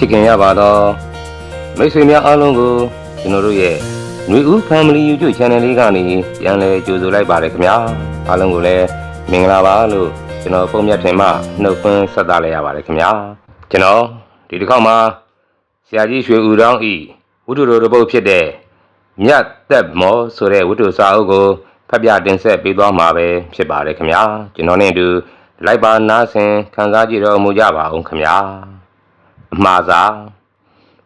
ချစ်ခင်ရပါတော့မိတ်ဆွေများအားလုံးကိုကျွန်တော်တို့ရဲ့ຫນွေဦး Family YouTube Channel လေးကနေပြန်လည်ကြိုဆိုလိုက်ပါတယ်ခင်ဗျာအားလုံးကိုလည်းမင်္ဂလာပါလို့ကျွန်တော်ပုံမြတ်ထင်မှနှုတ်ခွန်းဆက်သလိုက်ရပါတယ်ခင်ဗျာကျွန်တော်ဒီတစ်ခေါက်မှာဆရာကြီးရွှေဦးတောင်းဤဝိတုတော်တစ်ပုတ်ဖြစ်တဲ့မြတ်သက်မောဆိုတဲ့ဝိတုစာအုပ်ကိုဖတ်ပြတင်ဆက်ပေးသွားမှာပဲဖြစ်ပါတယ်ခင်ဗျာကျွန်တော်နဲ့အတူလိုက်ပါနားဆင်ခံစားကြည့်တော်မူကြပါအောင်ခင်ဗျာ အမှားစာ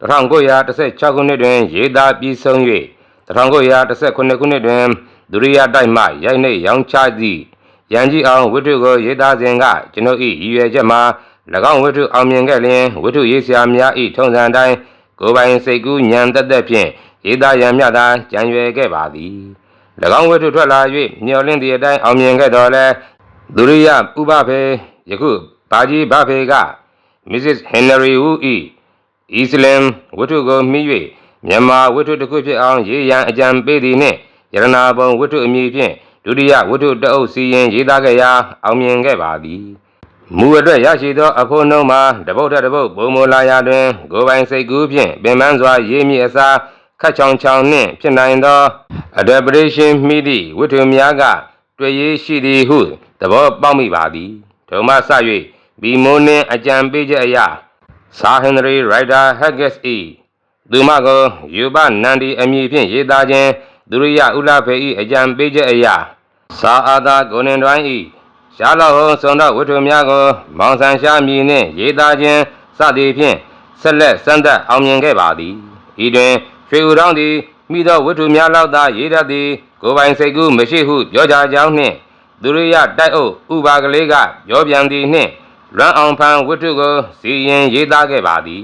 1916ခုနှစ်တွင်ရေးသားပြီးဆုံး၍1919ခုနှစ်တွင်ဒုရိယတိုက်မှရိုက်နှိပ်ရောင်းချသည့်ရန်ကြီးအောင်ဝိထုကိုရေးသားစဉ်ကကျွန်ုပ်၏ရည်ရွယ်ချက်မှာ၎င်းဝိထုအောင်မြင်ခဲ့လျင်ဝိထုရေးဆရာများ၏ထုံစံတိုင်းကိုယ်ပိုင်စိတ်ကူးညံတက်သက်ဖြင့်ရေးသားရန်မြသာကြံရွယ်ခဲ့ပါသည်၎င်းဝိထုထွက်လာ၍မျော်လင့်သည့်အတိုင်းအောင်မြင်ခဲ့တော်လဲဒုရိယဥပဖေယခုဘာကြီးဘဖေက Mrs. Henry Wu ၏အစ္စလမ်ဝတ္ထုကိုမိ၍မြန်မာဝတ္ထုတစ်ခုဖြစ်အောင်ရေးရန်အကြံပေးသည်နှင့်ယရနာဘုံဝတ္ထုအမည်ဖြင့်ဒုတိယဝတ္ထုတအုပ်စီရင်ရေးသားခဲ့ရာအောင်မြင်ခဲ့ပါသည်မူအတွက်ရရှိသောအဖို့နှုံးမှာတပုတ်ထက်တပုတ်ပုံမလာရာတွင်ကိုယ်ပိုင်စိတ်ကူးဖြင့်ပင်ပန်းစွာရေးမိအစားခတ်ချောင်ချောင်နှင့်ဖြစ်နိုင်သော adaptation မိသည့်ဝတ္ထုများကတွေ့ရေးရှိသည်ဟုသဘောပေါက်မိပါသည်ဒုမှစ၍ ဘီမိုးနှင့်အကြံပေးချက်အရာစာဟင်နရီရိုက်တာဟက်ဂက်စ်ဤသူမကိုယူဘနန္ဒီအမည်ဖြင့်ရေးသားခြင်းဒုရိယဥလဖေဤအကြံပေးချက်အရာစာအာသာဂုဏင်တွိုင်းဤရှားလောက်ဟုံးစုံတော့ဝတ္ထုများကိုမောင်ဆန်ရှားမည်နှင့်ရေးသားခြင်းစသည်ဖြင့်ဆက်လက်စမ်းသပ်အောင်မြင်ခဲ့ပါသည်ဤတွင်ရွှေဦးတောင်းသည်မိသောဝတ္ထုများလောက်သာရေးတတ်သည်ကိုယ်ပိုင်စိတ်ကူးမရှိဟုပြောကြကြောင်းနှင့်ဒုရိယတိုက်အုပ်ဥပါကလေးကပြောပြန်သည်နှင့် လွမ်းအောင်ဖန်ဝတ္ထုကိုစီရင်ရေးသားခဲ့ပါသည်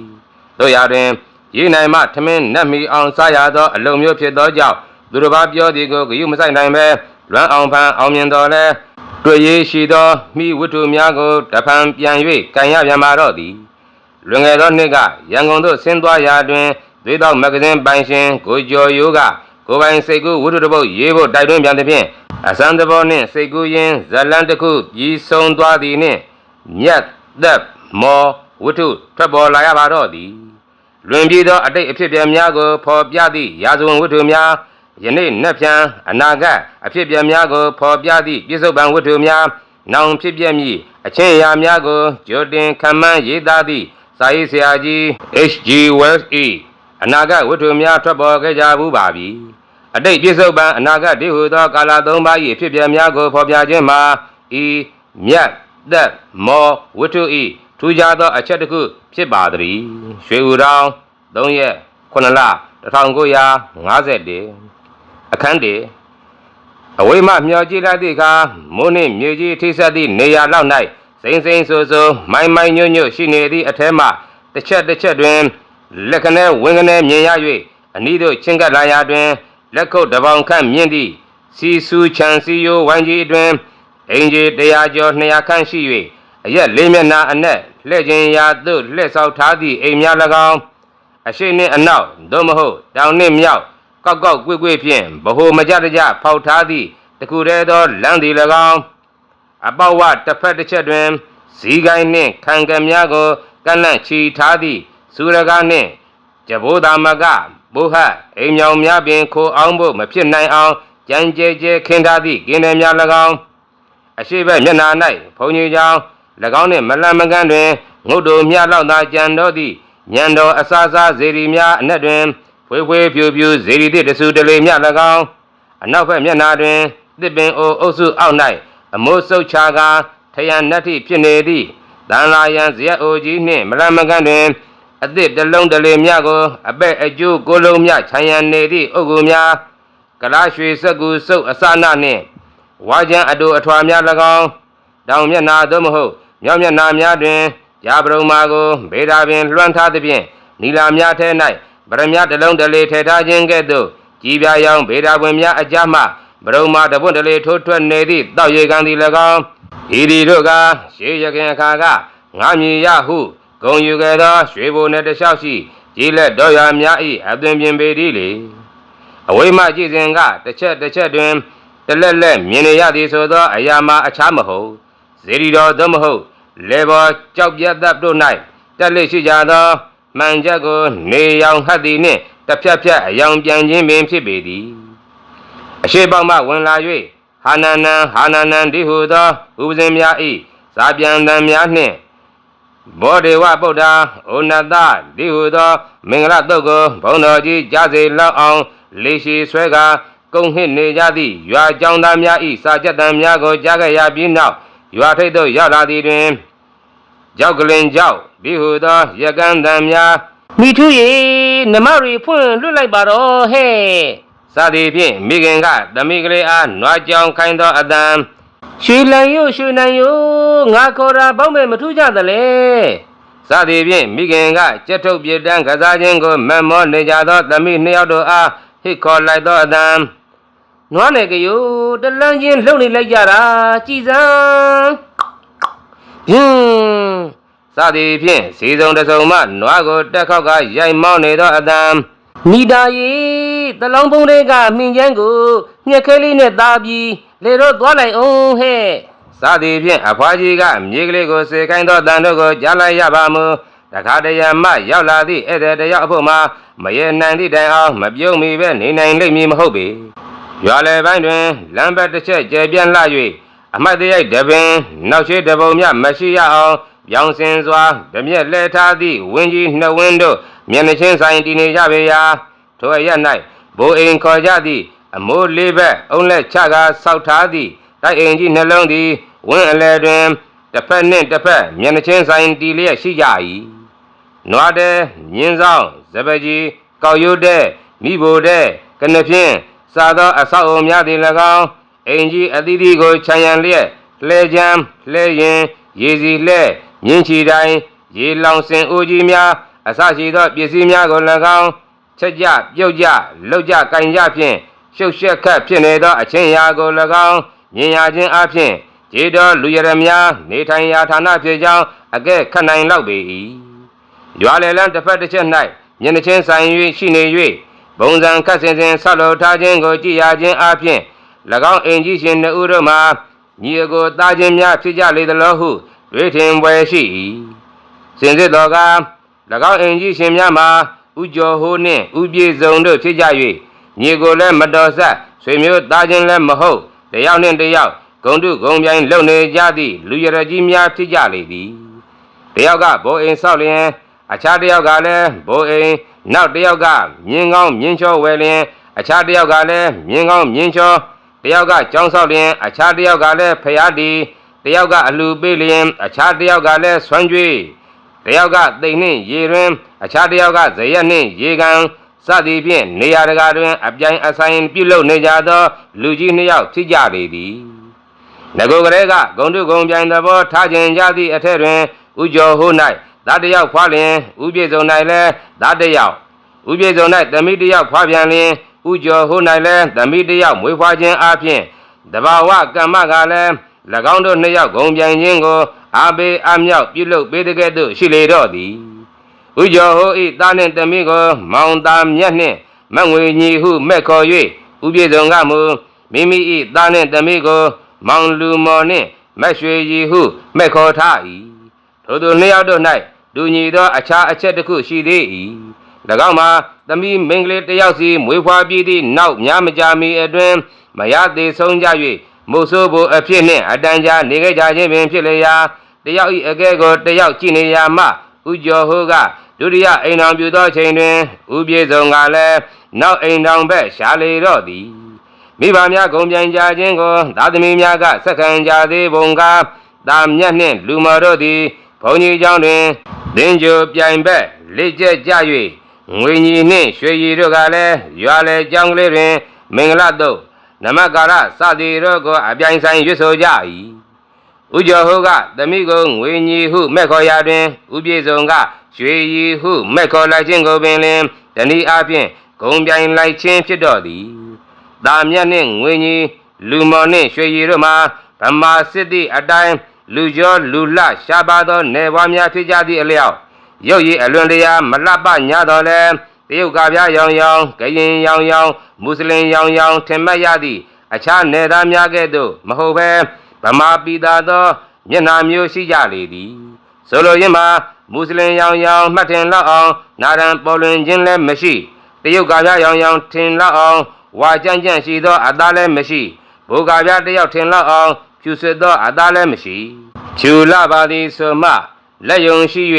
တို့ရာတွင်ရေးနိုင်မှထမင်းနတ်မီအောင်စားရသောအလုံမျိုးဖြစ်သောကြောင့်သူတစ်ပါးပြောသည်ကိုဂရုမစိုက်နိုင်ပဲလွမ်းအောင်ဖန်အောင်မြင်တော်လဲတွေ့ရေးရှိသောမိဝတ္ထုများကိုတဖန်ပြန်၍ကန်ရပြန်ပါတော့သည်လွန်ခဲ့သောနှစ်ကရန်ကုန်သို့ဆင်းသွားရာတွင်သွေးသောမဂ္ဂဇင်းပိုင်ရှင်ကိုကျော်ရိုးကကိုယ်ပိုင်စိတ်ကူးဝတ္ထုတစ်ပုဒ်ရေးဖို့တိုက်တွန်းပြန်သည်ဖြင့်အစံတဘောနှင့်စိတ်ကူးရင်းဇလန်းတစ်ခုပြီးဆုံးသွားသည်နှင့် မြတ်သက်မောဝတ္ထုထွက်ပေါ်လာရပါတော့သည်လွင်ပြီးသောအတိတ်အဖြစ်အပျက်များကိုဖော်ပြသည့်ရာဇဝင်ဝတ္ထုများယနေ့နက်ဖြန်အနာဂတ်အဖြစ်အပျက်များကိုဖော်ပြသည့်ပြစ္ဆုတ်ပံဝတ္ထုများနောင်ဖြစ်ပျက်မည်အချင်းအရာများကိုကြိုတင်ခံမှန်းရေးသားသည့်စာရေးဆရာကြီး H.G. Wells ၏အနာဂတ်ဝတ္ထုများထွက်ပေါ်ခဲ့ကြဘူးပါပြီအတိတ်ပြစ္ဆုတ်ပံအနာဂတ်တည်ဟူသောကာလသုံးပါး၏အဖြစ်အပျက်များကိုဖော်ပြခြင်းမှာဤမြတ် သက်မောဝတ္ထုဤထူးခြားသောအချက်တစ်ခုဖြစ်ပါသည်ရွှေဦးတောင်3ရက်9လ1951အခန်းတည်းအဝိမမျောကြည့်လိုက်သည့်အခါမိုးနှင့်မြေကြီးထိဆက်သည့်နေရာလောက်၌စိမ့်စိမ့်ဆူဆူမိုင်မိုင်ညွတ်ညွတ်ရှိနေသည့်အထက်မှတစ်ချက်တစ်ချက်တွင်လက်ကနဲ့ဝင်းကနေမြင်ရ၍အနီးသို့ချင်းကပ်လာရာတွင်လက်ခုပ်တစ်ပေါင်ခန့်မြင့်သည့်စီဆူချန်စီယိုဝိုင်းကြီးတွင် အင်ဂျီ100ကျော်200ခန့်ရှိ၍အရက်လေးမျက်နှာအနက်လှည့်ခြင်းရာသို့လှည့်ဆောက်ထားသည့်အိမ်များ၎င်းအရှိနှင့်အနောက်သို့မဟုတ်တောင်နှင့်မြောက်ကောက်ကောက်ကွေ့ကွေ့ဖြင့်ဗဟိုမကြတကြဖောက်ထားသည့်တခုတည်းသောလမ်းသည်၎င်းအပေါဝတစ်ဖက်တစ်ချက်တွင်ဇီးကိုင်းနှင့်ခံကများကိုကန့်လန့်ချီထားသည့်စူရကားနှင့်ကြဘိုးသာမကဘုဟတ်အိမ်မြောင်များပင်ခိုအောင်ဖို့မဖြစ်နိုင်အောင်ကြမ်းကြဲကြဲခင်းထားသည့်ကင်းတယ်များ၎င်း အရှိဘက်မျက်နာ၌ဘုံကြီးကြောင်၎င်းနှင့်မလန့်မကန်းတွင်ငုတ်တို့မြလောက်သာကြံတော်သည့်ညံတော်အစာစားဇေရီများအနက်တွင်ဖွေးဖွေးပြူပြူဇေရီသည့်တဆူတလေမြ၎င်းအနောက်ဘက်မျက်နာတွင်တစ်ပင်အိုအုပ်စုအောက်၌အမိုးဆုပ်ချာကာထယံနတ်တိဖြစ်နေသည့်တန်လာယံဇရက်အိုကြီးနှင့်မလန့်မကန်းတွင်အသည့်တလုံးတလေမြကိုအပဲ့အကျိုးကိုလုံးမြခြံရံနေသည့်အုပ်ကူများကလားရွှေစက်ကူစုပ်အစနာနှင့် ဝါကျန်အတူအထွာများ၎င်းတောင်မျက်နာသို့မဟုတ်မြောက်မျက်နာများတွင်ရာပရုံမာကိုဗေဒာပင်လွှမ်းထားသဖြင့်နီလာများထဲ၌ဗရမများတစ်လုံးတစ်လေထည့်ထားခြင်းကဲ့သို့ကြီးပြားရောင်ဗေဒာပွင့်များအကြမှဗရုံမာတပွင့်တစ်လေထိုးထွက်နေသည့်တောက်ရေကန်သည်၎င်းဤဒီတို့ကရှေးရခင်အခါကငါမြည်ရဟုဂုံယူခဲ့သောရွှေဘိုနှင့်တလျှောက်ရှိကြီးလက်တော်ရများ၏အသွင်ပြင်ပေသည်လေအဝိမကြည့်စဉ်ကတစ်ချက်တစ်ချက်တွင် တလက်လက်မြင်နေရသည်ဆိုသောအရာမှာအခြားမဟုတ်ဇေဒီတော်သို့မဟုတ်လေဘော်ကြောက်ပြတ်တပ်တို့၌တက်လက်ရှိကြသောမှန်ချက်ကိုနေရောင်ဟတ်သည်နှင့်တစ်ဖြတ်ဖြတ်အယောင်ပြန်ခြင်းပင်ဖြစ်ပေသည်အရှိပေါက်မှဝင်လာ၍ဟာနနံဟာနနံဒီဟုသောဥပဇင်များဤဇာပြန်တံများနှင့်ဘောဒေဝဗုဒ္ဓဩနတဒီဟုသော မင်္ဂလတုတ်ကိုဘုံတော်ကြီးကြားစေလောက်အောင် လေးရှိဆွဲကာ ကုံဟစ်နေကြသည့်ရွာကြောင်းသားများဤစာကြက်တံများကိုကြားခဲ့ရပြီးနောက်ရွာထိပ်သို့ရောက်လာသည်တွင်ကြောက်ကလင်ကြောက်ဒီဟုသောရကန်းတံများမိထူးရေနမရီဖွင့်လွတ်လိုက်ပါတော့ဟဲ့စသည်ဖြင့်မိခင်ကသမီးကလေးအားနွားကြောင်ခိုင်းသောအတန်ရွှေလန်ရို့ရွှေနံရို့ငါခေါ်တာဘောက်မဲ့မထူးကြသလဲစသည်ဖြင့်မိခင်ကကြက်ထုတ်ပြတန်းကစားခြင်းကိုမက်မောနေကြသောသမီးနှစ်ယောက်တို့အားဟစ်ခေါ်လိုက်သောအတန် နွားနယ်ကယိုတလန်းချင်းလှုပ်နေလိုက်ကြတာကြည်စမ်းဟင်းစသည်ဖြင့်စီစုံတစ်စုံမှနွားကိုတက်ခောက်ကရိုက်မောင်းနေသောအတန်မိသားရီတလောင်းပုံးတွေကမြင်ချမ်းကိုညက်ခဲလေးနဲ့သားပြီးလေတော့သွားလိုက်အောင်ဟဲ့စသည်ဖြင့်အဖွားကြီးကမြေကလေးကိုစေခိုင်းသောတန်တို့ကိုကြားလိုက်ရပါမူတခါတရံမှရောက်လာသည့်ဧည့်သည်တယောက်အဖို့မှာမရေနိုင်သည့်တိုင်အောင်မပြုံးမီပဲနေနိုင်လိမ့်မည်မဟုတ်ပေ ရွာလေပိုင်းတွင်လမ်းဘက်တစ်ချက်ကျဲပြန့်လှ၍အမတ်တရိုက်တပင် နောက်ရှိတပုံမြမရှိရအောင်ပြောင်းစင်စွာဗမြက်လဲထားသည့်ဝင်းကြီးနှစ်ဝင်းတို့မျက်နှာချင်းဆိုင်တည်နေကြပေရာထိုအရ၌ဘိုးအိမ်ခေါ်ကြသည့်အမိုးလေးဘက်အုံလက်ချကာဆောက်ထားသည့်တိုက်အိမ်ကြီးနှလုံးသည်ဝင်းအလဲတွင်တစ်ဖက်နှင့်တစ်ဖက်မျက်နှာချင်းဆိုင်တည်လျက်ရှိကြ၏နွားတဲ့မြင်းဆောင်ဇပကြီးကောက်ရိုးတဲ့မိဘိုတဲ့ကနဖြင့် စားသောအဆောက်အုံများသည်၎င်းအိမ်ကြီးအသီးသီးကိုခြံရံလျက်လှဲချမ်းလှဲရင်ရေစီလှဲမြင်းချီတိုင်းရေလောင်စင်အိုကြီးများအစရှိသောပစ္စည်းများကို၎င်းချက်ကြပြုတ်ကြလှုပ်ကြကင်ကြဖြင့်ရှုပ်ရှက်ခတ်ဖြစ်နေသောအချင်းရာကို၎င်းမြင်ရခြင်းအပြင်ခြေတော်လူရရများနေထိုင်ရာဌာနဖြစ်ကြောင်းအကဲခတ်နိုင်လောက်ပေ၏ရွာလေလန်းတစ်ဖက်တစ်ချက်၌မျက်နှာချင်းဆိုင်၍ရှိနေ၍ ဘုံစံခတ်စင်စင်ဆောက်လုပ်ထားခြင်းကိုကြည်ရခြင်းအပြင်၎င်းအင်ကြီးရှင်နှစ်ဦးတို့မှာညီအကိုသားချင်းများဖြစ်ကြလေသလိုဟုတွေးထင်ပွဲရှိ၏စင်စစ်တော်က၎င်းအင်ကြီးရှင်များမှာဥကျော်ဟိုးနှင့်ဥပြေစုံတို့ဖြစ်ကြ၍ညီကိုလည်းမတော်ဆက်ဆွေမျိုးသားချင်းလည်းမဟုတ်တယောက်နှင့်တယောက်ဂုံတုဂုံပြိုင်လုံနေကြသည့်လူရရကြီးများဖြစ်ကြလေသည်တယောက်ကဘိုးအိမ်ဆောက်လျင်အခြားတယောက်ကလည်းဘိုးအိမ် နောက်တယောက်ကမြင်းကောင်းမြင်းချောဝယ်လျင်အခြားတယောက်ကလည်းမြင်းကောင်းမြင်းချောတယောက်ကကြောင်းဆောက်လျင်အခြားတယောက်ကလည်းဖျားတီတယောက်ကအလူပေးလျင်အခြားတယောက်ကလည်းဆွမ်းကြွေးတယောက်ကတိမ်နှင့်ရေတွင် အခြားတယောက်ကဇရက်နှင့်ရေကန်စသည်ဖြင့်နေရာတကာတွင်အပြိုင်အဆိုင်ပြုလုပ်နေကြသော လူကြီးနှစ်ယောက်ဖြစ်ကြလေသည်ငကိုကလေးကဂုံတုဂုံပြိုင်သဘောထားခြင်းကြသည့်အထက်တွင်ဥကျော်ဟို၌ ဓာတယောက်ဖွာလျင်ဥပြေစုံ၌လည်းဓာတယောက်ဥပြေစုံ၌သမိတယောက်ဖွာပြန်လျင်ဥကျော်ဟို၌လည်းသမိတယောက်မွေးဖွာခြင်းအပြင်တဘာဝကမ္မကလည်း၎င်းတို့နှစ်ယောက်ဂုံပြိုင်ခြင်းကိုအာဘေအမြောက်ပြုလုပ်ပေးတဲ့ကဲ့သို့ရှိလေတော့သည်ဥကျော်ဟိုဤသားနှင့်သမီးကိုမောင်သားမြတ်နှင့်မငွေညီဟုမဲ့ခေါ်၍ဥပြေစုံကမူမိမိဤသားနှင့်သမီးကိုမောင်လူမော်နှင့်မက်ရွှေကြီးဟုမဲ့ခေါ်ထား၏ထို့သူနှစ်ယောက်တို့၌ လူညီသောအခြားအချက်တစ်ခုရှိသေး၏၎င်းမှာသမီးမင်္ဂလေးတစ်ယောက်စီမွေးဖွားပြီးသည့်နောက်များမကြာမီအတွင်မရသေးဆုံးကြ၍မုတ်ဆိုးဖို့အဖြစ်နှင့်အတန်ကြာနေခဲ့ကြခြင်းပင်ဖြစ်လျာတယောက်ဤအကဲကိုတယောက်ကြည့်နေရမှဥကျော်ဟိုကဒုတိယအိမ်တော်ပြုသောချိန်တွင်ဥပြေဆုံးကလည်းနောက်အိမ်တော်ဘက်ရှာလေတော့သည်မိဘများဂုံပြိုင်ကြခြင်းကိုသာသမီများကစက္ကန့်ကြသေးပုံကတာမြတ်နှင့်လူမော်တို့သည် ဘုံကြီးကျောင်းတွင်လင်းကျိုပြိုင်ဘက်လက်ကျက်ကြ၍ငွေညီနှင့်ရွှေရီတို့ကလည်းရွာလေကျောင်းကလေးတွင် မင်္ဂလာတုတ်နမကာရစသည်တို့ကိုအပြိုင်ဆိုင်ရွတ်ဆိုကြ၏ဥကျော်ဟုကတမိကိုငွေညီဟုမဲ့ခေါ်ရာတွင်ဥပြေဆောင်ကရွှေရီဟုမဲ့ခေါ်လိုက်ခြင်းကိုပင်လင်တဏီအားဖြင့်ဂုံပြိုင်လိုက်ခြင်းဖြစ်တော်သည်။ဒါမြတ်နှင့်ငွေညီလူမော်နှင့်ရွှေရီတို့မှာဗမာစစ်သည့်အတိုင်း လူကျော်လူလရှားပါသောနေဘွားများဖြစ်ကြသည့်အလျောက်ရုပ်ရည်အလွန်တရာမလှပညာတော်လဲတရုတ်ကပြားရောင်ရောင်ကရင်ရောင်ရောင်မွတ်စလင်ရောင်ရောင်ထင်မှတ်ရသည့်အခြားနယ်သားများကဲ့သို့မဟုတ်ဘဲဗမာပြည်သားသောမျက်နာမျိုးရှိကြလေသည်ဆိုလိုရင်းမှာမွတ်စလင်ရောင်ရောင်မှတ်ထင်လောက်အောင်နာရန်ပေါ်လွင်ခြင်းလည်းမရှိတရုတ်ကပြရောင်ရောင်ထင်လောက်အောင်ဝါကြန့်ကြန့်ရှိသောအသားလည်းမရှိဘိုးကပြတယောက်ထင်လောက်အောင် ဖြူဆွသောအသားလည်းမရှိဖြူလာပါသည်ဆိုမှလက်ယုံရှိ၍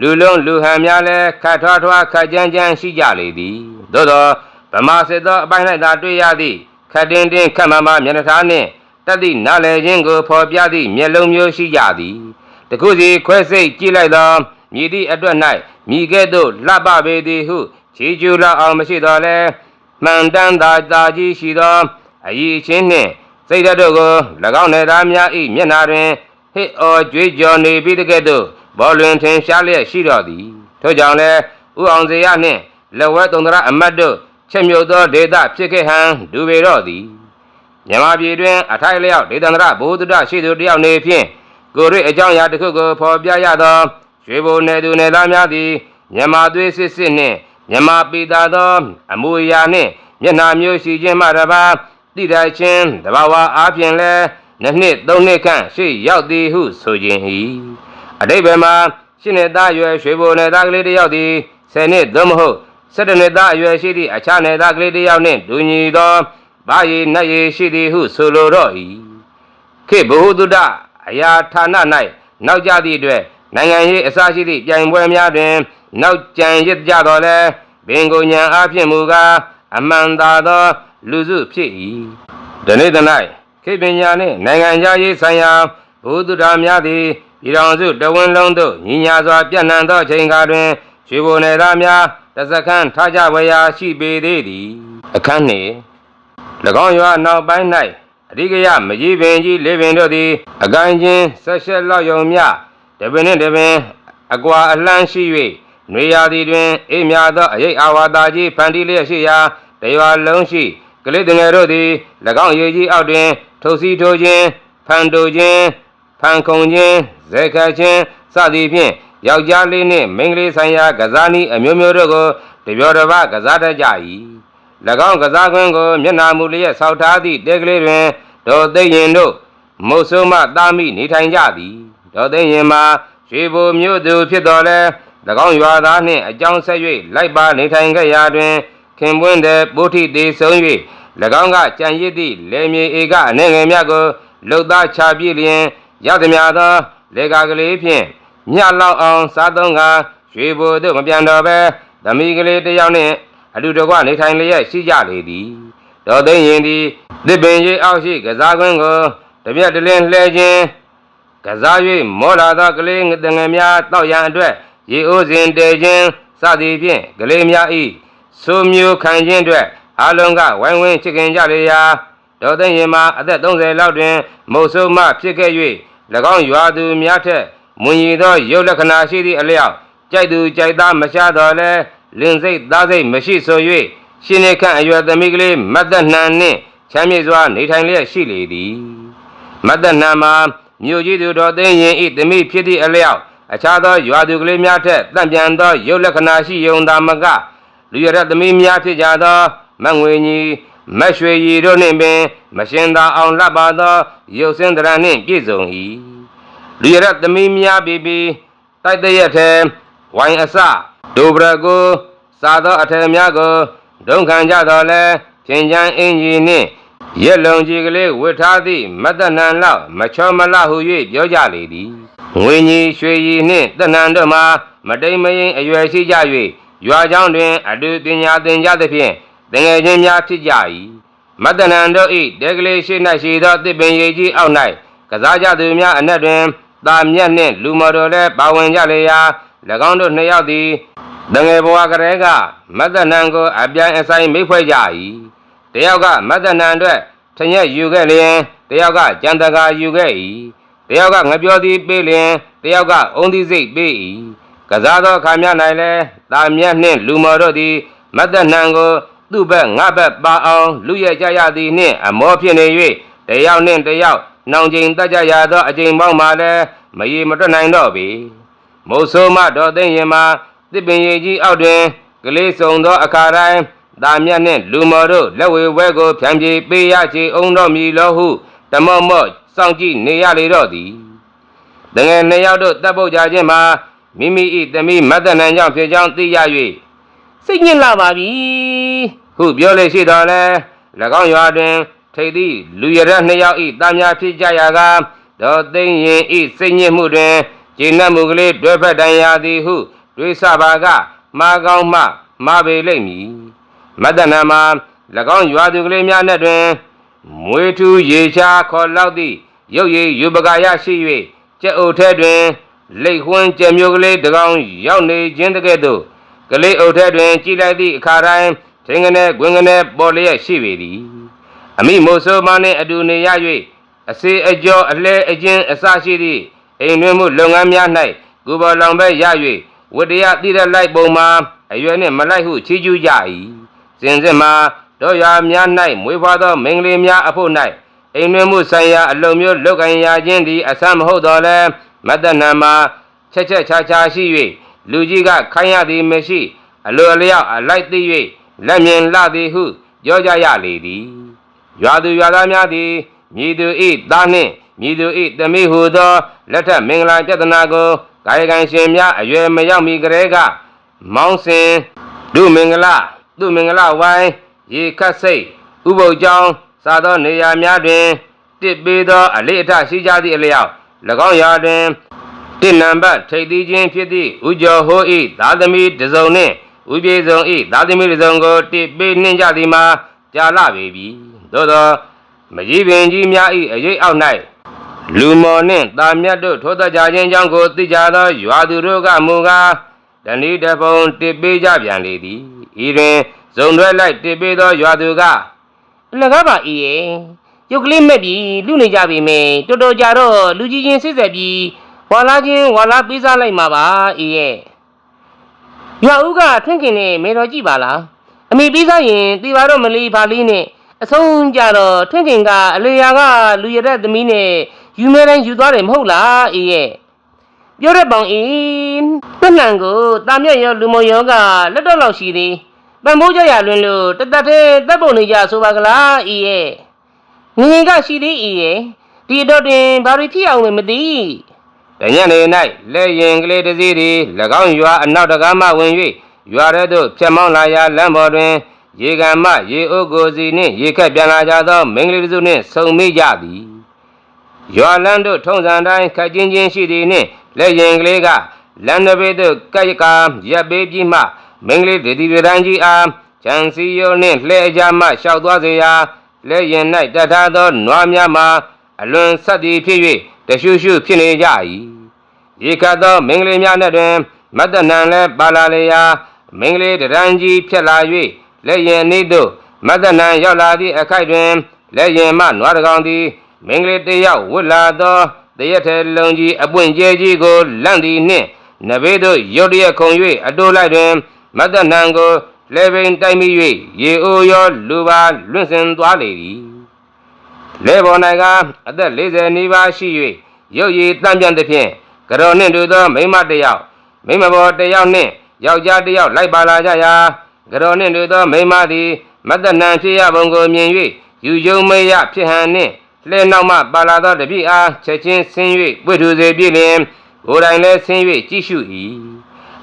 လူလုံးလူဟန်များလည်းခတ်ထွားထွားခတ်ကြမ်းကြမ်းရှိကြလေသည်သို့သောဗမာစစ်သောအပိုင်း၌သာတွေ့ရသည့်ခတ်တင်းတင်းခတ်မမမျက်နှာနှင့်တတိနားလည်ခြင်းကိုဖော်ပြသည့်မျက်လုံးမျိုးရှိကြသည်တခုစီခွဲစိတ်ကြည့်လိုက်သောမြည်သည့်အတွက်၌မြည်ကဲ့သို့လှပပေသည်ဟုချီကျူလာအောင်မရှိတော်လဲမှန်တမ်းသာသာကြီးရှိသောအည်ချင်းနှင့် စိတ်ဓာတ်တို့ကို၎င်းနယ်သားများ၏မျက်နာတွင်ဟစ်အော်ကြွေးကြော်နေပြီးတကဲ့သို့ဘောလွင်ထင်ရှားလျက်ရှိတော်သည်ထို့ကြောင့်လည်းဥအောင်စေရနှင့်လက်ဝဲတုံတရအမတ်တို့ချက်မြုပ်သောဒေသဖြစ်ခဲ့ဟန်ဒူပေတော့သည်မြန်မာပြည်တွင်အထိုက်လျောက်ဒေသန္တရဘိုးတုဒရှိသူတယောက်နေဖြင့်ကိုရိအကြောင်းအရာတစ်ခုကိုဖော်ပြရသောရွှေဘိုနယ်သူနယ်သားများသည်မြန်မာသွေးစစ်စစ်နှင့်မြန်မာပြည်သားသောအမူအရာနှင့်မျက်နှာမျိုးရှိခြင်းမှတပါး တိရချင်းတဘာဝအားဖြင့်လည်းနှစ်နှစ်သုံးနှစ်ခန့်ရှေ့ရောက်သည်ဟုဆိုခြင်း၏အတိတ်ဘယ်မှာရှင်းနေသားရွယ်ရွှေဘိုနယ်သားကလေးတစ်ယောက်သည်ဆယ်နှစ်သို့မဟုတ်၁၇နှစ်သားအရွယ်ရှိသည့်အခြားနယ်သားကလေးတစ်ယောက်နှင့်ဒူညီသောဘာရည်နတ်ရည်ရှိသည်ဟုဆိုလိုတော့၏ခေတ်ဘ ഹു တုဒအရာဌာန၌နောက်ကြသည့်အတွက်နိုင်ငံရေးအစရှိသည့်ပြိုင်ပွဲများတွင် နောက်ကျန်ရစ်ကြတော်လဲဘင်ကိုညာအဖြစ်မူကားအမှန်သာသော လူစုဖြစ်၏ဒီနေ့တ၌ခေတ်ပညာနှင့်နိုင်ငံခြားရေးဆိုင်ရာဘုသူတော်များသည်ပြည်တော်စုတဝင်းလုံးသို့ညီညာစွာပြန့်နှံ့သောအချိန်ကားတွင်ရွှေဘုံနယ်သားများတစခန်းထားကြဝရာရှိပေသေးသည်အခန်းနှင့်၎င်းရွာနောက်ပိုင်း၌အဓိကရမကြီးပင်ကြီးလေးပင်တို့သည်အကိုင်းချင်းဆက်ဆက်လောက်ယုံမြတပင်နှင့်တပင်အကွာအလှမ်းရှိ၍နွေရာသီတွင်အေးမြသောအရေးအာဝါဒကြီးဖန်တီးလျက်ရှိရာတရွာလုံးရှိ ကလေးတငယ်တို့သည်၎င်းရေကြီးအောက်တွင် ထုတ်စီထိုးခြင်းဖန်တိုခြင်းဖန်ခုံခြင်းဇေခတ်ခြင်းစသည်ဖြင့်ယောက်ျားလေးနှင့်မိန်းကလေးဆိုင်ရာကစားနည်းအမျိုးမျိုးတို့ကိုတပြောတစ်ပတ်ကစားတတ်ကြ၏၎င်းကစားခွင့်ကိုမျက်နာမူလျက်ဆောက်ထားသည့်တဲကလေးတွင်ဒေါ်သိရင်တို့မုတ်ဆိုးမသားမိနေထိုင်ကြသည်ဒေါ်သိရင်မှာရွှေဘိုမြို့သူဖြစ်တော်လဲ၎င်းရွာသားနှင့်အကြောင်းဆက်၍လိုက်ပါနေထိုင်ခဲ့ရာတွင် ခင်ပွန်းတဲ့ပုထိသေးဆုံး၍၎င်းကကြံရစ်သည့်လေမြေဧကအနေငယ်များကိုလှုပ်သားချပြည့်လျင်ရသမျှသောလေကာကလေးဖြင့်ညလောက်အောင်စားသုံးကရွှေဘိုတို့မပြန်တော့ပဲသမီးကလေးတစ်ယောက်နှင့်အလူတကွနေထိုင်လျက်ရှိကြလေသည်ဒေါ်သိန်းရင်သည်တစ်ပင်ရိပ်အောက်ရှိကစားကွင်းကိုတပြက်တလင်းလှဲခြင်းကစား၍မောလာသောကလေးငတငယ်များတောက်ရန်အတွက်ရေအိုးစဉ်တဲခြင်းစသည်ဖြင့်ကလေးများဤ ဆိုမျိုးခံခြင်းအတွက်အလုံးကဝိုင်းဝန်းချစ်ခင်ကြလေရာဒေါ်သိန်းရင်မှာအသက်30လောက်တွင်မုတ်ဆိုးမှဖြစ်ခဲ့၍၎င်းရွာသူများထက်မွန်ရည်သောရုပ်လက္ခဏာရှိသည့်အလျောက်ကြိုက်သူကြိုက်သားမရှားတော်လဲလင်စိတ်သားစိတ်မရှိဆို၍ရှင်နေခန့်အရွယ်သမီးကလေးမတ်သက်နှံနှင့်ချမ်းမြေ့စွာနေထိုင်လျက်ရှိလေသည်မတ်သက်နှံမှာမြို့ကြီးသူတော်သိင်းရင်ဤသမီးဖြစ်သည့်အလျောက်အခြားသောရွာသူကလေးများထက်တန့်ပြန်သောရုပ်လက္ခဏာရှိယုံသာမက လူရတဲ့သမီးများဖြစ်ကြသောမငွေကြီးမရွှေရည်တို့နှင့်ပင် မရှင်သာအောင်လှပ်ပါသော ရုပ်စင်းတရနှင့်ပြည့်စုံ၏လူရတဲ့သမီးများပြီးပြီးတိုက်တဲ့ရက်ထဲဝိုင်အစဒိုဘရကိုစားသောအထည်များကိုဒုံခံကြတော်လဲဖြင်ချမ်းအင်ကြီးနှင့်ရက်လုံကြီးကလေးဝတ်ထားသည့်မတ္တနံလောက်မချောမလဟု၍ပြောကြလေသည်ငွေကြီးရွှေကြီးနှင့်တဏ္ဍတို့မှာမတိမ်မရင်အရွယ်ရှိကြ၍ ရွာเจ้าတွင်အတူပညာသင်ကြသဖြင့်တငယ်ချင်းများဖြစ်ကြ၏မတ္တနံတို့၏တေကလေးရှိ၌ရှိသောတစ်ပင်ရည်ကြီးအောက်၌ကစားကြသူများအနက်တွင်တာမြတ်နှင့်လူမော်တော်လည်းပါဝင်ကြလေရာ၎င်းတို့နှစ်ယောက်သည်တငယ်ဘဝကလေးကမတ္တနံကိုအပြိုင်အဆိုင်မိဖွဲ့ကြ၏တယောက်ကမတ္တနံအတွက်ထညက်ယူခဲ့လျင်တယောက်ကကြံတကာယူခဲ့၏တယောက်ကငပြောသည်ပေးလျင်တယောက်ကအုံသီးစိတ်ပေး၏ ကစားသောအခါများ၌လည်းတာမြတ်နှင့်လူမော်တို့သည်မတ္တနံကိုသူ့ဘက်ငါဘက်ပါအောင်လူရဲ့ကြရသည်နှင့်အမောဖြစ်နေ၍တယောက်နှင့်တယောက်နှောင်ချိန်တက်ကြရသောအချိန်ပေါင်းမှလည်းမရေမတွက်နိုင်တော့ပေမုတ်ဆိုးမတော်သိမ့်ရင်မှာတစ်ပင်ရည်ကြီးအောက်တွင်ကလေးစုံသောအခါတိုင်းတာမြတ်နှင့်လူမော်တို့လက်ဝဲဝဲကိုဖြန့်ပြေပေးရချေအောင်တော်မူလောဟုတမော့မော့စောင့်ကြည့်နေရလေတော့သည်တငယ်နှစ်ယောက်တို့တပ်ပုတ်ကြခြင်းမှာ မိမိ၏သမီးမတ္တနံကြောင့်ဖြစ်ကြောင်းသိရ၍စိတ်ညစ်လာပါပြီဟုပြောလေရှိတော်လဲ၎င်းရွာတွင် ထိပ်သည့်လူရရက်နှစ်ယောက်၏တာများဖြစ်ကြရာကဒေါ်သိန်းရင်၏စိတ်ညစ်မှုတွင်ကျေနပ်မှုကလေးတွဲဖက်တန်ရာသည်ဟု တွေးဆပါကမှားကောင်းမှမှားပေလိမ့်မည်မတ္တနံမှာ၎င်းရွာသူကလေးများနဲ့တွင်မွေထူးရေချာခေါ်လောက်သည့်ရုပ်ရည်ယူပကာရရှိ၍ကြက်အုပ်ထဲတွင် လိတ်ခွန်းကြက်မျိုးကလေးတစ်ကောင်ရောက်နေခြင်းတကဲ့သို့ကလေးအုပ်ထဲတွင်ကြည်လိုက်သည့်အခါတိုင်းထင်းကနေဂွင်းကနေပေါ်လျက်ရှိပေသည်အမိမိုးဆိုးမနှင့်အတူနေရ၍အစေအကျော်အလဲအကျဉ်အစရှိသည့်အိမ်တွင်မှုလုပ်ငန်းများ၌ကိုယ်ပေါ်လောင်ပဲရ၍ဝတ္တရားတိရလိုက်ပုံမှာအရွယ်နှင့်မလိုက်ဟုချီးကျူးကြ၏စင်စစ်မှာတို့ရွာများ၌မွေးဖွားသောမိန်းကလေးများအဖို့၌အိမ်တွင်မှုဆိုင်ရာအလုံးမျိုးလုပ်ကိုင်ရာခြင်းသည်အဆမ်းမဟုတ်တော့လဲ မတ္တနံမှာချက်ချက်ချာချာရှိ၍လူကြီးကခိုင်းရသည်မရှိ အလိုအလျောက်အလိုက်သိ၍လက်မြင်လှသည်ဟုပြောကြရလေသည်ရွာသူရွာသားများသည်မြည်သူဤသားနှင့်မြည်သူဤသမီးဟုသောလက်ထက်မင်္ဂလာပြဿနာကိုကာယကံရှင်များအရွယ်မရောက်မီကလေးကမောင်းစင်ဒုမင်္ဂလာသူမင်္ဂလာဝိုင်းရေခတ်စိတ်ဥပုပ်ကြောင်းစားသောနေရာများတွင်တစ်ပေးသောအလေးအထရှိကြသည့်အလျောက်၎ င်းရာတွင်တိနံပါတ်ထိပ်သီးခြင်းဖြစ်သည့်ဥကျော်ဟိုးဤသာသမီတစုံနှင့်ဥပြေစုံဤသာသမီတစုံကိုတစ်ပေးနှင်းကြသည်မှာကြာလပေပြီသို့သောမကြီးပင်ကြီးများဤအရေးအောက်၌လူမော်နှင့်တာမြတ်တို့ထိုသက်ကြခြင်းကြောင့်ကိုသိကြသောရွာသူတို့ကမူကားတဏိတပုံတစ်ပေးကြပြန်လေသည်ဤတွင်ဇုံတွဲလိုက်တစ်ပေးသောရွာသူကအလကားပါအေးရဲ့ ရုပ်ကလေးမဲ့ပြီးလူနေကြပြီမယ်တော်တော်ကြာတော့လူကြီးချင်းစစ်ဆက်ပြီးဝါလာချင်းဝါလာပေးစားလိုက်မှာပါအေးရဲ့ရွာဦးကထွန်းခင်နဲ့မေတော်ကြည့်ပါလားအမေပေးစားရင်တေပါတော့မလီပါလေးနဲ့အဆုံးကြတော့ထွန်းခင်ကအလေယာကလူရတဲ့သမီးနဲ့ယူမဲတိုင်းယူသွားတယ်မဟုတ်လားအေးရဲ့ပြောရပောင်အင်းတွန်းလန်ကိုတာမြတ်ရောလူမရောကလက်တော့လောက်ရှိသေးပံမိုးကြရလွန်းလို့တသက်သေးတပ်ပုံနေကြဆိုပါကလားဤရဲ့ ငငင်ကရှိသေးဤရဲ့ဒီတော့တွင်ဘာတွေဖြစ်အောင်လဲမသိတညနေ၌လက်ရင်ကလေးတစ်စီးသည်၎င်းရွာအနောက်တကားမှဝင်၍ရွာထဲသို့ဖြတ်မောင်းလာရာလမ်းပေါ်တွင် ရေကန်မရေအုပ်ကိုစီနှင့်ရေခက်ပြန်လာကြသောမိန်းကလေးတစ်စုနှင့်ဆုံမိကြသည်ရွာလမ်းတို့ထုံးစံတိုင်းခက်ချင်းချင်းရှိသည်နှင့်လက်ရင်ကလေးကလမ်းတစ်ပေသို့ကပ်ကာရပ်ပေးပြီးမှမိန်းကလေးတတိတန်းကြီးအားချန်စီယိုနှင့်လှဲကြမှလျှောက်သွားစေရာ လက်ရင်၌တတ်ထားသောနွားများမှာအလွန်ဆက်သည်ဖြစ်၍တရှုရှုဖြစ်နေကြ၏ရေခတ်သောမိန်းကလေးများနဲ့တွင်မတ္တနံလည်းပါလာလေရာမိန်းကလေးတရန်ကြီးဖြစ်လာ၍လက်ရင်ဤသို့မတ္တနံရောက်လာသည့်အခိုက်တွင်လက်ရင်မှနွားတကောင်သည်မိန်းကလေးတစ်ယောက်ဝတ်လာသောတရက်ထဲလုံးကြီးအပွင့်ကျဲကြီးကိုလန့်သည်နှင့်နဘေးသို့ရုတ်တရက်ခုံ၍အတိုးလိုက်တွင်မတ္တနံကို လေပင်တိုက်မိ၍ရေအိုရောလူပါလွင့်စင်သွားလေသည်လေပေါ်၌ကအသက်40နီးပါးရှိ၍ရုပ်ရည်တန့်ပြန်သဖြင့်ကတော်နှင့်တူသောမိန်းမတစ်ယောက်မိန်းမပေါ်တစ်ယောက်နှင့်ယောက်ျားတစ်ယောက်လိုက်ပါလာကြရာကတော်နှင့်တူသောမိန်းမသည်မတ္တနံဖြစ်ရပုံကိုမြင်၍ယူယုံမေယဖြစ်ဟန်နှင့်လှဲနောက်မှပါလာသောတပည့်အားချက်ချင်းဆင်း၍ပွေထူစေပြည့်လျင်ကိုယ်တိုင်လည်းဆင်း၍ကြည့်ရှု၏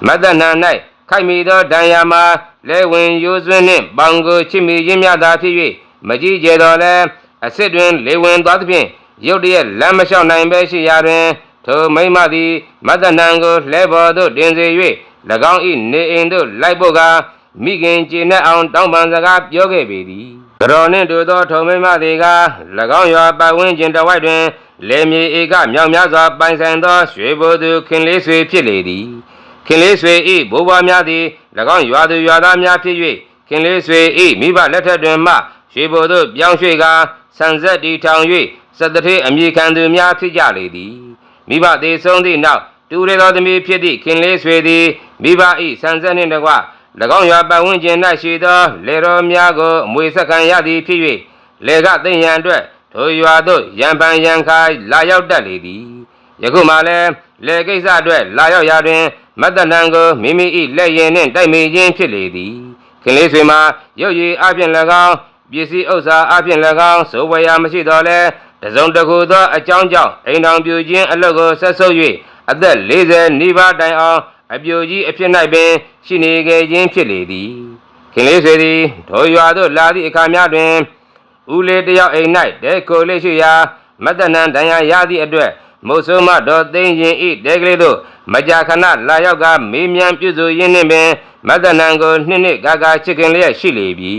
မတ္တနံ၌ ခိုက်မိသောဒဏ်ရာမှာလဲဝင်ရိုးစွင်းနှင့်ပေါင်ကိုချစ်မိခြင်းများသာဖြစ်၍မကြည့်ကြတော့လဲအစ်စ်တွင်လေဝင်သွားသဖြင့်ရုတ်တရက်လမ်းမလျှောက်နိုင်ပဲရှိရာတွင်ထိုမိမ့်မသည်မတ္တနံကိုလှဲပေါ်သို့တင်စေ၍၎င်း၏နေအိမ်သို့လိုက်ဖို့ကမိခင်ကျင်နဲ့အောင်တောင်းပန်စကားပြောခဲ့ပေသည်ကတော်နှင့်တူသောထိုမိမ့်မသည်က၎င်းရွာပတ်ဝန်းကျင်တစ်ဝိုက်တွင်လေမြေဧကမြောက်များစွာပိုင်ဆိုင်သောရွှေဘိုသူခင်လေးဆွေဖြစ်လေသည် ခင်လေးဆွေဤဘိုးဘွားများသည်၎င်းရွာသူရွာသားများဖြစ်၍ခင်လေးဆွေဤမိဘလက်ထက်တွင်မှရွှေဘိုသို့ပြောင်းရွှေ့ကာဆန်ဆက်တီထောင်၍စတထေအမိခံသူများဖြစ်ကြလေသည်မိဘသေးဆုံးသည့်နောက်တူရသောသမီးဖြစ်သည့်ခင်လေးဆွေသည်မိဘဤဆန်ဆက်နှင့်တကွ၎င်းရွာပတ်ဝန်းကျင်၌ရှိသောလေတော်များကိုအမွေဆက်ခံရသည်ဖြစ်၍လေကသိမ့်ရန်အတွက်ထိုရွာသို့ရံပန်ရံခိုင်လာရောက်တတ်လေသည်ယခုမှလည်းလေကိစ္စအတွက်လာရောက်ရာတွင် မတ္တနံကိုမိမိ၏လက်ရင်နှင့်တိုက်မိခြင်းဖြစ်လေသည်ခင်လေးဆွေမှာရုပ်ရည်အပြင်၎င်းပစ္စည်းဥစ္စာအပြင်၎င်းစိုးဝေရာမရှိတော့လဲတစုံတစ်ခုသောအကြောင်းကြောင့်အိမ်တော်ပြူခြင်းအလုပ်ကိုဆက်ဆုပ်၍အသက်40နီးပါးတိုင်အောင်အပြိုကြီးအဖြစ်၌ပင်ရှိနေခဲ့ခြင်းဖြစ်လေသည်ခင်လေးဆွေသည်ထိုရွာသို့လာသည့်အခါများတွင်ဦးလေးတယောက်အိမ်၌တဲကိုလေးရှိရာမတ္တနံတန်ရာရသည့်အတွက် မုတ်ဆိုးမတော်သိင်းရင်ဤတဲကလေးတို့မကြာခဏလာရောက်ကမေးမြန်းပြုစုရင်းနှင့်ပင်မတ္တနံကိုနှစ်နှစ်ကာကာချစ်ခင်လျက်ရှိလေပြီ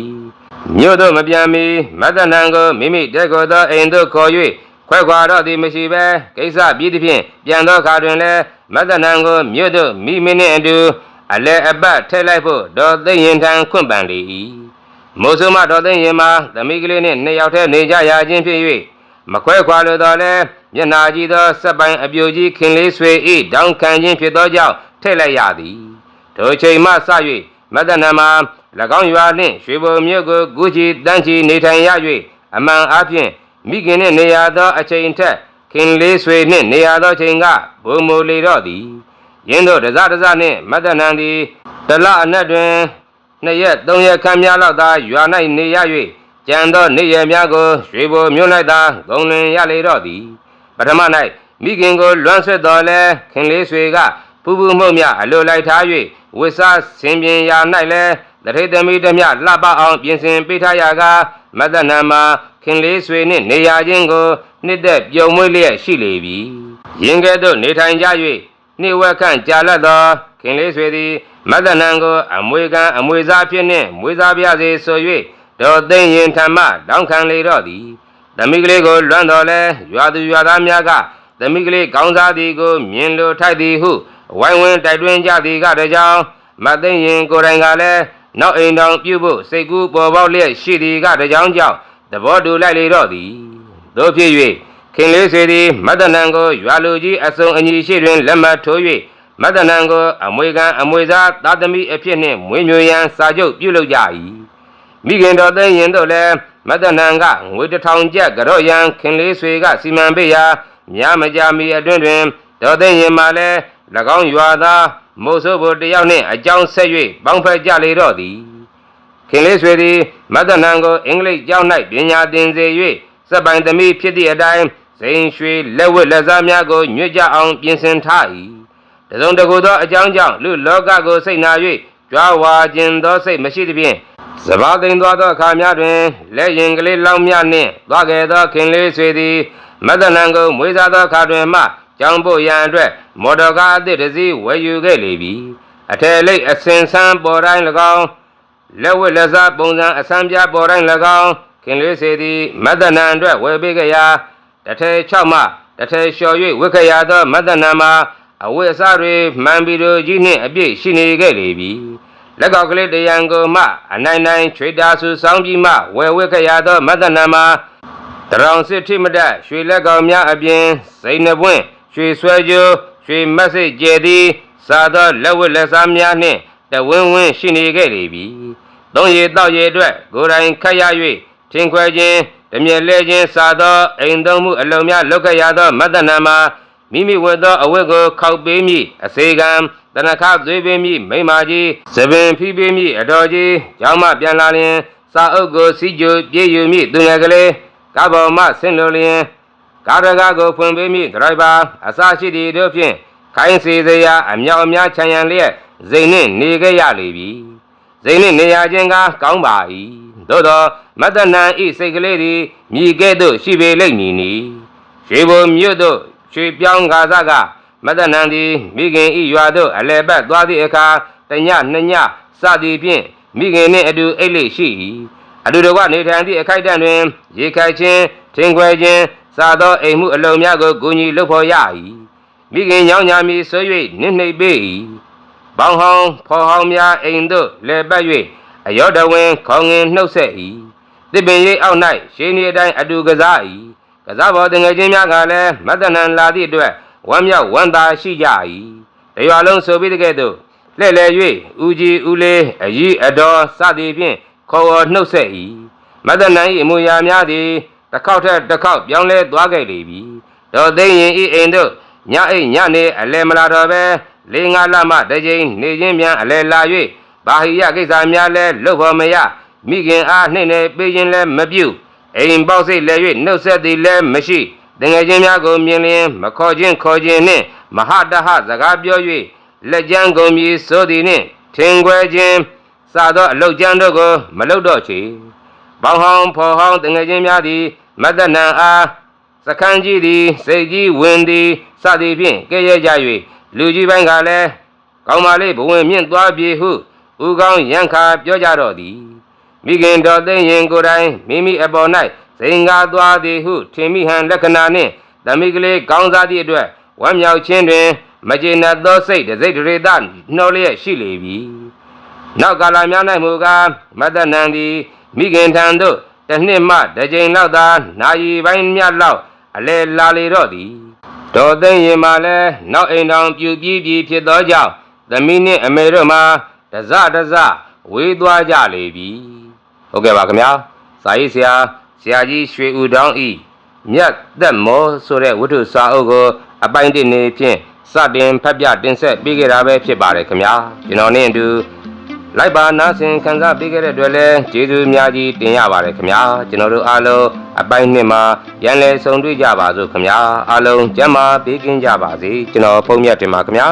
မြို့သို့မပြန်မီမတ္တနံကိုမိမိတဲကိုသောအိမ်သို့ခေါ်၍ခွဲခွာတော့သည်မရှိဘဲကိစ္စပြီးသည်ဖြင့်ပြန်သောအခါတွင်လည်းမတ္တနံကိုမြို့သို့မိမိနှင့်အတူအလဲအပတ်ထည့်လိုက်ဖို့တော်သိရင်ထံခွင့်ပန်လေ၏မိုးဆုမတော်သိရင်မှာသမီးကလေးနှင့်နှစ်ယောက်တည်းနေကြရခြင်းဖြစ်၍မခွဲခွာလိုတော့လဲ မျက်နာကြီးသောစက်ပိုင်အပြိုကြီးခင်လေးဆွေ၏တောင်းခံခြင်းဖြစ်သောကြောင့်ထည့်လိုက်ရသည်ထိုချိန်မှစ၍မတ္တနံမှာ၎င်းရွာနှင့်ရွှေဘုံမြို့ကိုဂုချီတန်းချီနေထိုင်ရ၍အမှန်အားဖြင့်မိခင်နှင့်နေရသောအချိန်ထက်ခင်လေးဆွေနှင့်နေရသောချိန်ကဘုံမိုလေတော့သည်ယင်းတို့တစတစနှင့်မတ္တနံသည်တလအနက်တွင်နှစ်ရက်သုံးရက်ခန့်များလောက်သာရွာ၌နေရ၍ကြံသောနေရများကိုရွှေဘုံမြို့၌သာဂုံလင်ရလေတော့သည် ပထမ၌မိခင်ကိုလွမ်းဆွတ်တော်လဲခင်လေးဆွေကပူပူမှုန့်မြအလိုလိုက်ထား၍ဝစ်စားဆင်ပြင်ရာ၌လဲတထိတ်သမီးတမျှလှပအောင်ပြင်ဆင်ပေးထားရာကမတ္တနံမှာခင်လေးဆွေနှင့်နေရခြင်းကိုနှစ်သက်ပြုံမွေးလျက်ရှိလေပြီ။ယင်းကဲ့သို့နေထိုင်ကြ၍နှစ်ဝက်ခန့်ကြာလတ်သောခင်လေးဆွေသည်မတ္တနံကိုအမွေခံအမွေစားဖြစ်နှင့်မွေစားပြစေဆို၍ဒေါ်သိမ့်ရင်ထံမှတောင်းခံလေတော့သည်။ သမီးကလေးကိုလွမ်းတော်လဲရွာသူရွာသားများကသမီးကလေးကောင်းစားသည်ကိုမြင်လိုထိုက်သည်ဟုဝိုင်းဝန်းတိုက်တွန်းကြသည်ကတည်းကြောင့်မသိမ့်ရင်ကိုယ်တိုင်ကလည်းနောက်အိမ်တော်ပြုဖို့စိတ်ကူးပေါ်ပေါက်လျက်ရှိသည်ကတည်းကြောင့်ကြောင့်သဘောတူလိုက်လေတော့သည်တို့ဖြစ်၍ခင်လေးဆွေသည်မတ္တနံကိုရွာလူကြီးအစုံအညီရှိတွင်လက်မှတ်ထိုး၍မတ္တနံကိုအမွေခံအမွေစားသာသမီအဖြစ်နှင့်မွေးမြူရန်စာချုပ်ပြုလုပ်ကြ၏မိခင်တော်သိရင်တို့လည်း မတ္တနံကငွေတစ်ထောင်ကျပ်ကြော့ရန်ခင်လေးဆွေကစီမံပေးရာများမကြမီအတွင်းတွင်တော်သိရင်မှလည်း၎င်းရွာသားမိုးဆိုးဘုတယောက်နှင့်အကြောင်းဆက်၍ပေါင်းဖက်ကြလေတော့သည်ခင်လေးဆွေသည်မတ္တနံကိုအင်္ဂလိပ်ကျောင်း၌ပညာသင်စေ၍စက်ပိုင်သမီးဖြစ်သည့်အတိုင်းဇိန်ရွှေလက်ဝတ်လက်စားများကိုညွှတ်ကြအောင်ပြင်ဆင်ထား၏တစုံတကူသောအကြောင်းကြောင့်လူလောကကိုစိတ်နာ၍ ကြွားဝါခြင်းသောစိတ်မရှိသဖြင့်စဘာသိမ်သွားသောအခါများတွင်လက်ရင်ကလေးလောင်းမြနှင့်သွားခဲ့သောခင်လေးဆွေသည်မတ္တနံကိုမွေးစားသောအခါတွင်မှကျောင်းဖို့ရန်အတွက်မော်တော်ကားအသစ်တစ်စီးဝယ်ယူခဲ့လေပြီအထယ်လိပ်အစင်ဆန်းပေါ်တိုင်း၎င်းလက်ဝတ်လက်စားပုံစံအစမ်းပြပေါ်တိုင်း၎င်းခင်လေးစေသည်မတ္တနံအတွက်ဝယ်ပေးကြရာတထဲ6မှတထဲလျှော်၍ဝတ်ခရသောမတ္တနံမှာအဝတ်အစားတွေမှန်ပြီးတို့ကြီးနှင့်အပြည့်ရှိနေခဲ့လေပြီ လက်ကောက်ကလေးတရံကိုမှအနိုင်နိုင်ချွေတာဆူဆောင်းပြီးမှဝယ်ဝတ်ခရသောမတ္တနံမှာတရောင်စစ်ထိမတတ်ရွှေလက်ကောင်များအပြင်စိန်နှပွင့်ရွှေဆွဲကြိုးရွှေမက်စိတ်ကျဲသည်စားသောလက်ဝတ်လက်စားများနှင့်တဝင်းဝင်းရှိနေခဲ့လေပြီသုံးရည်တောက်ရည်အတွက်ကိုယ်တိုင်ခတ်ရ၍ထင်ခွဲခြင်းတမျက်လဲခြင်းစားသောအိမ်သုံးမှုအလုံးများလုပ်ခဲ့ရသောမတ္တနာမှာမိမိဝတ်သောအဝတ်ကိုခောက်ပေးမိအစေကံ တနခသွေးပေးမိမိမကြီးသပင်ဖိပေးမိအတော်ကြီးကျောင်းမှပြန်လာလျင်စာအုပ်ကိုစီကြိုပြေးယူမိသူငယ်ကလေးကဘော်မှဆင်းလိုလျင်ကားရကားကိုဖွင့်ပေးမိဒရိုက်ဘာအစရှိသည်တို့ဖြင့်ခိုင်းစီစရာအမြောက်အများခြံရန်လျက်ဇိမ်နှင့်နေခဲ့ရလေပြီဇိမ်နှင့်နေရခြင်းကကောင်းပါ၏သို့သောမတ္တနံဤစိတ်ကလေးသည်မြည်ကဲ့သို့ရှိပေလိမ့်မည်နီရွှေဘုံမြို့သို့ရွှေပြောင်းကားစက မတ္တနံသည်မိခင်ဤရွာသို့အလဲပတ်သွားသည့်အခါတညနှစ်ညစသည်ဖြင့်မိခင်နှင့်အတူအိတ်လိရှိ၏အတူတကွနေထိုင်သည့်အခိုက်အတန့်တွင် ရေခိုက်ခြင်းထင်ခွဲခြင်းစားသောအိမ်မှုအလုံးများကိုဂုဏီလုပ်ဖော်ရ၏မိခင်ညောင်းညာမီဆွ၍နစ်နှိပ်ပေ၏ဘောင်ဟောင်းဖော်ဟောင်းများအိမ်သို့လဲပတ်၍အယောတဝင်းခေါငင်နှုတ်ဆက်၏တစ်ပင်ရိပ်အောက်၌ရှင်းဒီအတိုင်းအတူကစား၏ကစားပေါ်တငယ်ချင်းများကလည်းမတ္တနံလာသည့်အတွက် ဝမ်းမြောက်ဝမ်းသာရှိကြ၏တရွာလုံးဆိုပြီးတကဲ့သို့လှဲ့လေ၍ဦးကြီးဦးလေးအကြီးအတော်စသည်ဖြင့်ခေါ်ဝေါ်နှုတ်ဆက်၏မတ္တနံ၏အမူအရာများသည်တစ်ခေါက်ထက်တစ်ခေါက်ပြောင်းလဲသွားခဲ့လေပြီတော်သိရင်ဤအိမ်တို့ညအိမ်ညနေအလဲမလာတော့ပဲလေးငါလမှတစ်ကြိမ်နေချင်းပြန်အလဲလာ၍ဘာဟိယကိစ္စများလဲလွတ်ဖို့မရမိခင်အားနှိမ့်နေပေးခြင်းလဲမပြုအိမ်ပေါက်စိတ်လဲ၍နှုတ်ဆက်သည်လဲမရှိ တငယ်ချင်းများကိုမြင်လျင်မခေါ်ခြင်းခေါ်ခြင်းနှင့်မဟာတဟစကားပြော၍လက်ကျမ်းကုန်ပြီးဆိုသည်နှင့်ထင်ခွဲခြင်းစသောအလုတ်ကျမ်းတို့ကိုမလုတော့ချေဘောင်ဟောင်းဖော်ဟောင်းတငယ်ချင်းများသည်မတ္တနံအားစခန်းကြီးသည်စိတ်ကြီးဝင်သည်စသည်ဖြင့်ကဲ့ရဲ့ကြ၍လူကြီးပိုင်းကလည်းကောင်းပါလေဘဝင်မြင့်သွားပြီဟုဥကောင်းရန်ခါပြောကြတော့သည်မိခင်တော်သိရင်ကိုယ်တိုင်မိမိအပေါ်၌ စိန်ကားသွားသည်ဟုထင်မိဟန်လက္ခဏာနှင့်တမိကလေးကောင်းစားသည့်အတွက်ဝမ်းမြောက်ခြင်းတွင် မကျေနပ်သောစိတ်တစိတ်တရေသနှောလျက်ရှိလေပြီနောက်ကာလများ၌မူကားမတ္တနံသည်မိခင်ထံသို့တစ်နှစ်မှတစ်ကြိမ်လောက်သာနာယီပိုင်းမြတ်လောက်အလဲလာလေတော့သည်တော်သိရင်မှလည်းနောက်အိမ်တော်ပြူပြီးပြီးဖြစ်သောကြောင့်သမီးနှင့်အမေတို့မှတစတစဝေးသွားကြလေပြီဟုတ်ကဲ့ပါခင်ဗျာစာရေးဆရာ ဆရာကြီးရွှေဦးတောင်းဤမြတ်သက်မောဆိုတဲ့ဝတ္ထုစာအုပ်ကိုအပိုင်းတစ်နေဖြင့်စတင်ဖတ်ပြတင်ဆက်ပေးခဲ့တာပဲဖြစ်ပါတယ်ခင်ဗျာကျွန်တော်နဲ့အတူလိုက်ပါနားဆင်ခံစားပေးခဲ့တဲ့အတွက်လည်းကျေးဇူးအများကြီးတင်ရပါတယ်ခင်ဗျာကျွန်တော်တို့အားလုံးအပိုင်းနှစ်မှာရန်လည်ဆုံတွေ့ကြပါစို့ခင်ဗျာအားလုံးကျမ်းမာပေးကင်းကြပါစေကျွန်တော်ဖုန်းမြတ်တင်ပါခင်ဗျာ